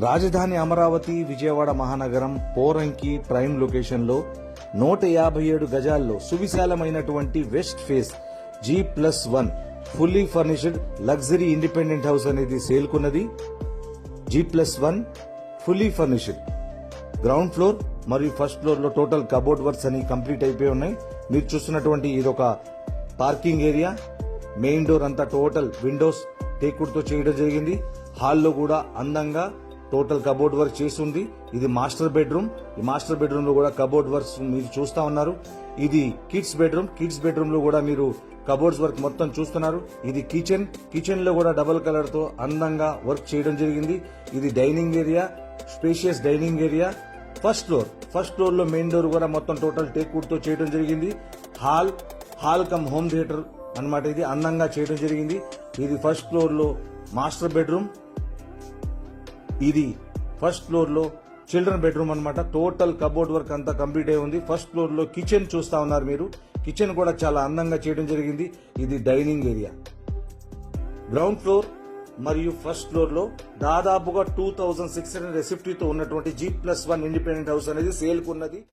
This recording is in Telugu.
రాజధాని అమరావతి విజయవాడ మహానగరం పోరంకి ప్రైమ్ లొకేషన్లో నూట యాభై ఏడు గజాల్లో సువిశాలమైనటువంటి west face G plus one fully furnished luxury independent house అనేది సేల్కున్నది. G plus one fully furnished. Ground floor మరియు ఫస్ట్ ఫ్లోర్లో టోటల్ కబోర్డ్ వర్క్స్ అని కంప్లీట్ అయిపోయి ఉన్నాయి. మీరు చూస్తున్నటువంటి ఇదొక పార్కింగ్ ఏరియా. మెయిన్ డోర్ అంతా టోటల్ విండోస్ టేకుడ్తో చేయడం జరిగింది. హాల్లో కూడా అందంగా టోటల్ కబోర్డ్ వర్క్ చేసి ఉంది ఇది మాస్టర్ బెడ్రూమ్. ఈ మాస్టర్ బెడ్రూమ్లో కూడా కబోర్డ్ వర్క్స్ మీరు చూస్తా ఉన్నారు. ఇది కిడ్స్ బెడ్రూమ్. కిడ్స్ బెడ్రూమ్లో కూడా మీరు కబోర్డ్స్ వర్క్ మొత్తం చూస్తున్నారు. ఇది కిచెన్. కిచెన్లో కూడా డబుల్ కలర్తో అందంగా వర్క్ చేయడం జరిగింది. ఇది dining area spacious dining area. First floor. First ఫ్లోర్లో మెయిన్ డోర్ కూడా మొత్తం టోటల్ టేక్ వుడ్తో చేయడం జరిగింది. Hall hall come home theatre అన్నమాట ఇది అందంగా చేయడం జరిగింది. ఇది ఫస్ట్ ఫ్లోర్లో మాస్టర్ బెడ్రూమ్. ఇది ఫస్ట్ ఫ్లోర్లో చిల్డ్రన్ బెడ్రూమ్ అన్నమాట. టోటల్ కబోర్డ్ వర్క్ అంతా కంప్లీట్ అయి ఉంది. ఫస్ట్ ఫ్లోర్లో కిచెన్ చూస్తా ఉన్నారు మీరు. కిచెన్ కూడా చాలా అందంగా చేయడం జరిగింది. ఇది డైనింగ్ ఏరియా. గ్రౌండ్ ఫ్లోర్ మరియు ఫస్ట్ ఫ్లోర్లో దాదాపుగా టూ థౌజండ్ సిక్స్ హండ్రెడ్ రెసిఫ్టీతో ఉన్నటువంటి G plus one independent house అనేది సేల్ ఉన్నది